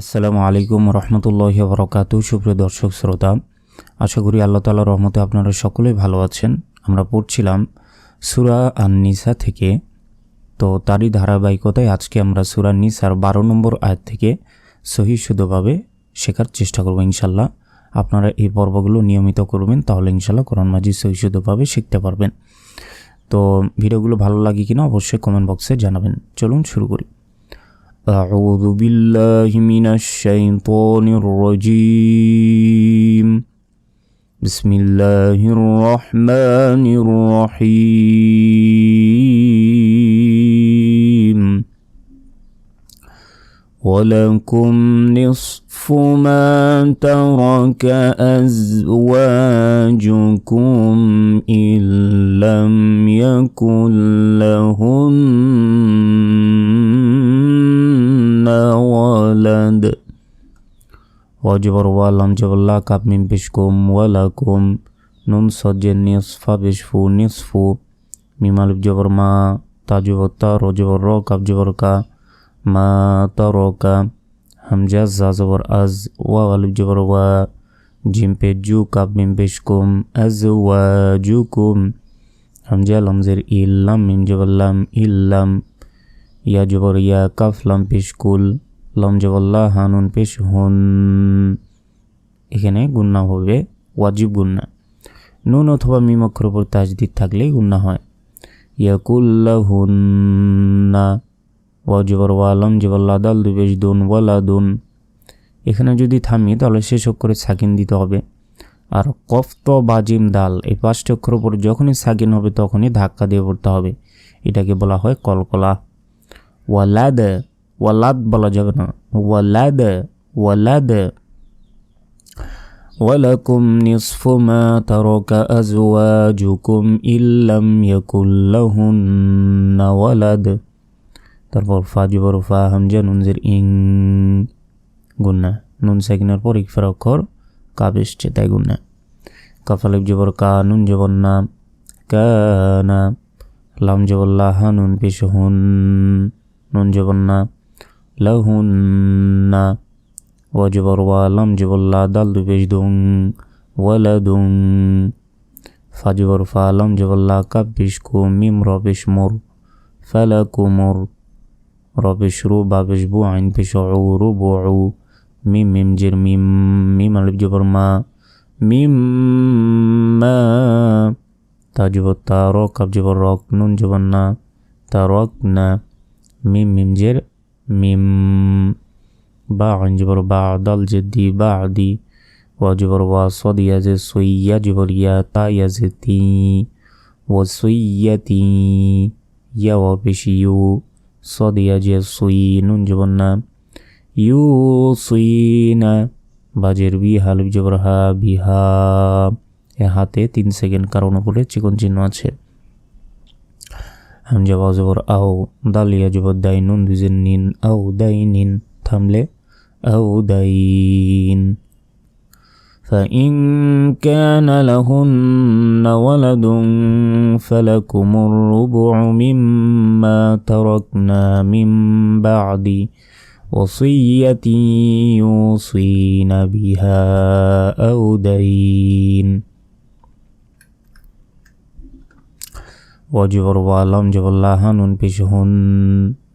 আসসালামু আলাইকুম রহমতুল্লাহ বরকাত সুপ্রিয় দর্শক, শ্রোতা, আশা করি আল্লাহ তালা রহমতে আপনারা সকলেই ভালো আছেন। আমরা পড়ছিলাম সুরা আন নিসা থেকে। তো তারই ধারাবাহিকতায় আজকে আমরা সুরা নিসার বারো নম্বর আয়াত থেকে সহি শুদ্ধভাবে শেখার চেষ্টা করব ইনশাল্লাহ আপনারা এই পর্বগুলো নিয়মিত করবেন, তাহলে ইনশাল্লাহ কোরআন মাজিদ সহি শুদ্ধভাবে শিখতে পারবেন। তো ভিডিওগুলো ভালো লাগে কিনা অবশ্যই কমেন্ট বক্সে জানাবেন। চলুন শুরু করি। أعوذ بالله من الشيطان الرجيم. بسم الله الرحمن الرحيم. ولكم نصف ما ترك أزواجكم إن لم يكن لهن ولد واجبر والام جبلا كاب من بشكم ولكم نون صج نصف بشفو نصفو ميمال بجبر ما تاجبر تارو جبر رو كاب جبر كا ما تارو كا همجا زازبر از وغالب جبر و جيم بجو كاب من بشكم أزواجكم همجا لمزر إلام من جبلام إلام يا جبر يا كاف لام بشكل জবর ইয়া কাফ লাম পেশ কুল লম জবল্লা হানুন পেশ হুন। এখানে গুন্না হবে, ওয়াজিব গুন্না। নুন অথবা মিম অক্ষর উপর তাজদিদ থাকলেই গুন্না হয়। ইয়াকুল্লাহুন্না ওয়াজিবর ওয়ালম জিবল্লা দাল দুবেশ দুন, ওয়ালা দুন। এখানে যদি থামি, তাহলে শেষ অক্ষরে সাকিন দিতে হবে। আর কফত বাজিম দাল, এই পাঁচটি অক্ষর উপর যখনই সাকিন হবে, তখনই ধাক্কা দিয়ে পড়তে হবে। এটাকে বলা হয় কলকলা। ওয়ালাদ ওয়ালাদ বলা যাবে না ওয়ালাদ ওয়ালাদ ولكم نصف ما ترك أزواجكم إن لم يكن لهن ولد তারপর ফা জবর ফা হামজা নুনজের ইং গুন্না নুন সেকেন্ডের পর ইকফার অক্ষর কাব এসছে তাই গুন্না কাফালিব জবর কা নুন জবর না কানা লাম জবর লাহা নুন পেশ হুন নুন জবর না لهن وجبر ولم جبر لا دل بجدون ولدون فجبر فلم جبر لا كبشكو ميم ربش مر فلكمر ربش رو بابش بوعين بشعو ربوعو ميم ميم جر ميم ميم الف جبر ما ميم ما تجبر تاروك جبر روك نون جبرنا تاروكنا ميم ميم جر মিম বা অঞ্জবর বা দল জেদি বা আদি অজবর বা সদ ইয়াজে সইয়া জবর ইয়া তা ইয়াজে তি ও সইয়া তি ইয়া ও পেশি ইউ সদ ইয়াজে সুই নুন জবর না ইউ সুই না বাজের বি হালিব জবর হা বিহা এ হাতে তিন সেকেন্ড কারণ উপরে চিকন চিহ্ন আছে। همجوازور أو ضل يجب الدين بزن أو دين تملي أو دين. فإن كان لهن ولد فلكم الربع مما تركنا من بعد وصية يوصين بها أو دين. وجبر وعلم جبر الله نون بشهن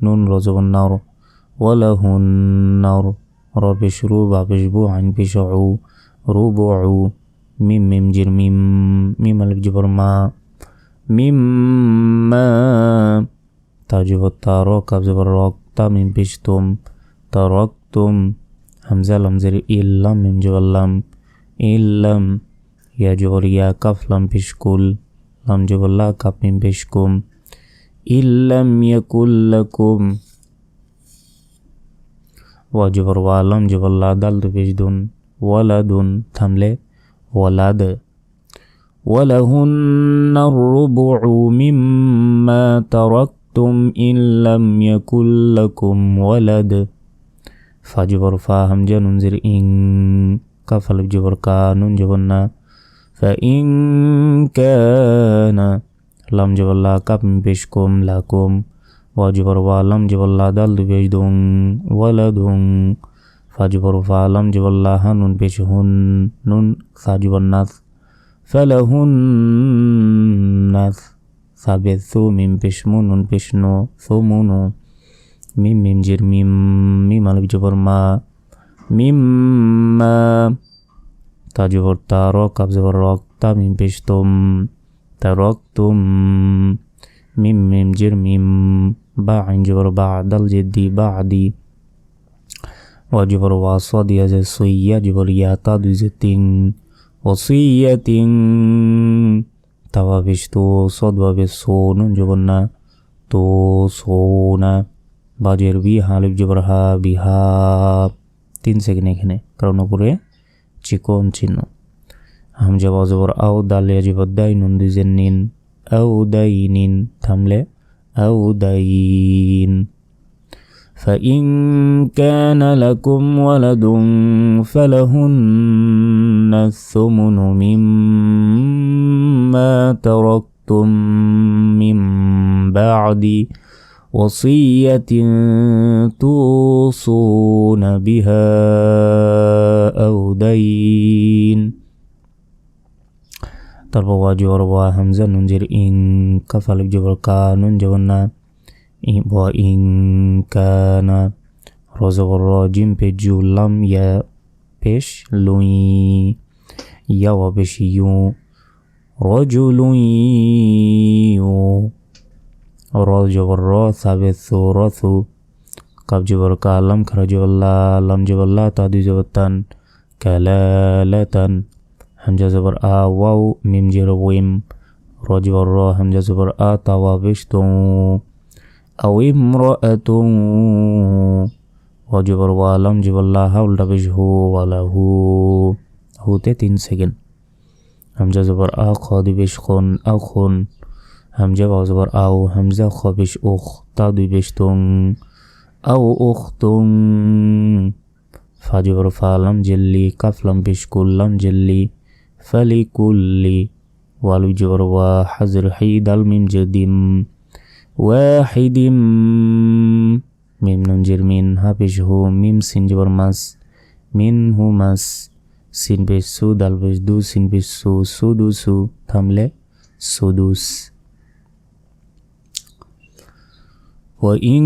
نون رزب النار ولهن نار رب شرو باب شبو عن بشعو ربعو ميم ميم جر ميم ميم الف جبر ما ميم ما تاجب التاروك جبر روك تامين بشتم تركتم همزة لمزر إلم ميم جبر لم إلم يا جبر يا كفلم بشكل amjuballah kapim bishkum illam yakullakum wajbar walam juballah dal bishdun waladun thamle walad ولهن الربع مما تركتم إن لم يكن لكم ولد فجبر فاهم جنون زر إن كفل جبر كانون جبرنا فإن كان لم جبل لا كم بشكم لكم وجبر ولم جبل لا دل بيجدون ولدون فجبر فلم جبل لا هنون بشهن نون فجبر نث فلهن ثابثو من بشمون بشنو ثمونو ميم ميم جر ميم ميم على بجبر ما مما তাজিবর Tarak আবজবর রক্তা মিম পেশ তুম তারক তুম মিম মিম জির মিম বা আইনজবর বা আদাল জিদ্দি বা আদি ওয়াজিবর ওয়াসা দিয়া যে সইয়া জিবর ইয়াতা দুই যে তিন ওসিয়া তিন তাওয়া বেশ তো সদ বাবে সোন জবর না তো সোনা বাজের বি হালিফ জবর হা বিহা তিন সেকেন্ড এখানে কারণ উপরে تكون تنو هم جواز ور أو دال يجب الدين دزنين أو دين تملي أو دين فإن كان لكم ولد فلهن الثمن مما تركتم من بعد وصية توصون بها أو دين তারপর ওয়াজি ওর ওয়া হামজা নুন জের ইং কাফালিক জবর কা নুন জবর না وإن كان رزق الراجم بجو لم يبش لوي يا وبش يو رجل يو رجب الرا ثابت ثورثو قب جبر كالم خرجب الله لم جب الله কালালাতান হামজা জবর আ ওয়াও মিম জের ওয়েম র জবর র হামজা জবর আ তাওয়া বেশ তো আও ইমর ও জবর ওয়ালাম জিবল্লাহ উল্টা বেশ হু ওয়ালা হু হুতে তিন সেকেন্ড হামজা জবর আ খ দিবেশ খন আও খন হামজা বা জবর আও হামজা খ বেশ উখ তা দুই বেশ তুং আও উখ তুং ফাজবর ফালাম, জেল্লি কাফলাম পেশ করলাম জেল্লি ফালি কুল্লি ওয়ালু জবর ওয়া হাজর হিদ আল মিম জেদিম ওয়াহিদিম মিম নুন জের মিন হাফিজ হু মিম সিন জবর মাস, মিন হু মাস, সিন পেশ সু, দাল পেশ দু, সিন পেশ সু সু দু সু, থামলে সুদুস وإن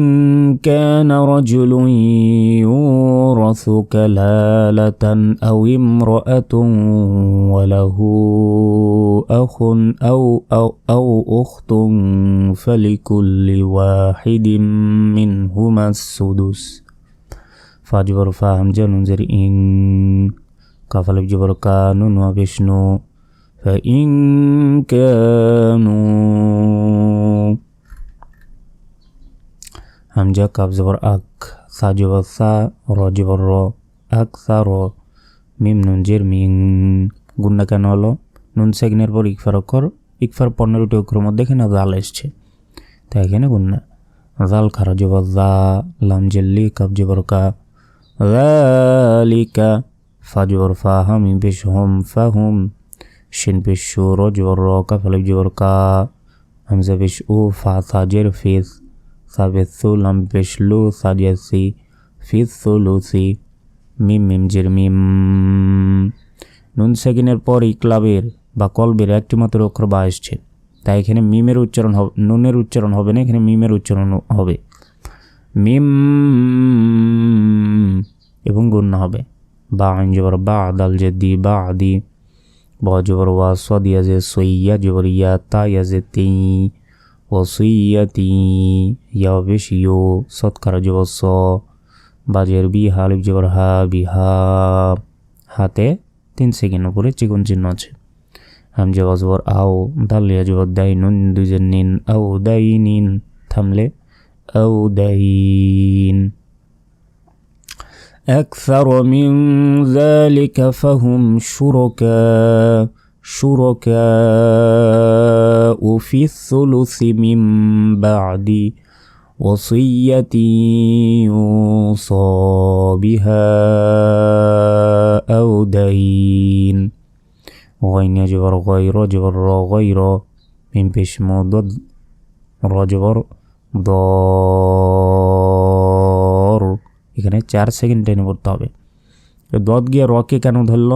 كان رجل يورث كلالة أو امرأة وله أخ أو, أو, أو أخت فلكل واحد منهما السدس. فاجبر فاهم جنون إن كفل جبر كانون وبشنو فإن كانوا হামজা কাপ জবর আক সা জবর র জবর র আক সা র মিম নুনজের মিং গুন্না কেন হলো নুন সেগনের পর ইকফার অক্ষর ইকফার পনেরোটি অক্ষর মধ্যে এখানে জাল এসছে তাই এখানে গুন্ডা জাল খারা জবর জা লাম জেল্লি কাপ জবর কা জালিকা ফা জবর ফা হাম বেশ হোম ফা হুম শিন পেশ র জবর র ফালিক জবর কা হামজা পেশ ও ফা সাজের ফেস সাবেসুলাম পেশলু সাজিয়াসি ফিসুলুসি মিম মিম জির মিম নুন সেকেন্ডের পর ক্লাবের বা কলবের একটি মাত্র অক্ষর বা আসছে। তাই এখানে মিমের উচ্চারণ হবে নুনের উচ্চারণ হবে না, এখানে মিমের উচ্চারণ হবে। মিম এবং গুণ্য হবে। বা আইন জবর বা আদাল যে দি বা আদি ব জবর ওয়া সদিয়া যে সইয়া জবর ইয়া তা ইয়া যে তি ওসিয়াতি ইয়া বেশ ইউ সৎকার জবর স বাজের বি হালিফ জবর হা বিহা হাতে তিন সেকেন্ড উপরে চিকন চিহ্ন আছে হামজা অজবর আও দালিয়া জবর দাই নুন দুইজন নিন আও দাই নিন থামলে আও দাইন أكثر من ذلك فهم شركاء شركاء في الثلث من بعد وصية يوصى بها أو دين غين يجبر غير جبر غير من بش مضد رجبر ضار এখানে চার সেকেন্ড টেনে পড়তে হবে এ দত গিয়ে রকে কেন ধরল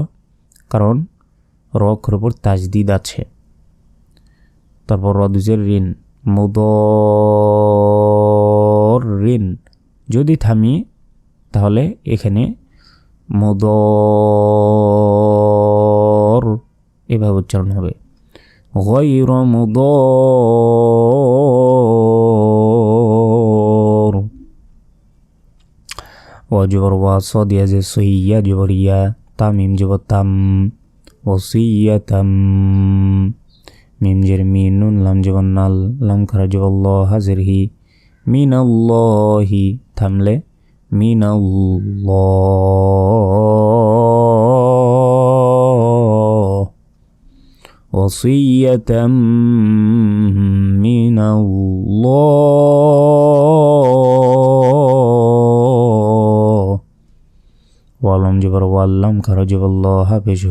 কারণ রকর উপর তাজদিদ আছে। তারপর রদুজের ঋণ মুদ ঋণ। যদি থামি, তাহলে এখানে মুদ এভাবে উচ্চারণ হবে। গইর মুদ অজবর ওয়া সদিয়া যে সহিয়া জবরিয়া তামিম জবতাম ওসিয়াতাম মিম জের মি নুন লাম জবান্নাল লাম খারা জবাল্লাহ হাজির হি মিনাল্লাহি থামলে মিনাল্লাহ ওসিয়াতাম মিনাল্লাহ ওয়ালাম জবর ওয়াল্লাম খারা জবাল্লাহ পেশ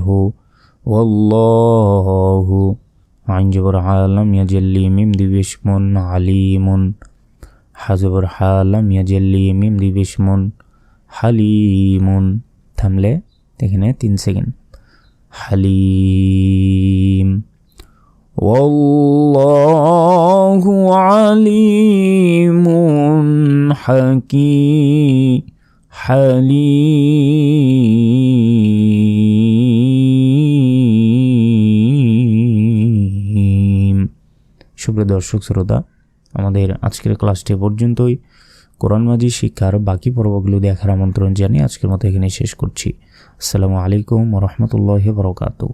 والله عين جبر عالم يجلي ميم دي بشمون عليم حزبر حالم يجلي ميم دي بشمون হালিমুন থামলে এখানে তিন সেকেন্ড হালিম والله عليم حكيم حليم সুপ্রিয় দর্শক, শ্রোতা, আমাদের আজকের ক্লাসটি পর্যন্তই। কোরআন মাজি শিক্ষার বাকি পর্বগুলো দেখার আমন্ত্রণ জানিয়ে আজকের মতো এখানে শেষ করছি। আসসালামু আলাইকুম রহমতুল্লাহ বরকাতু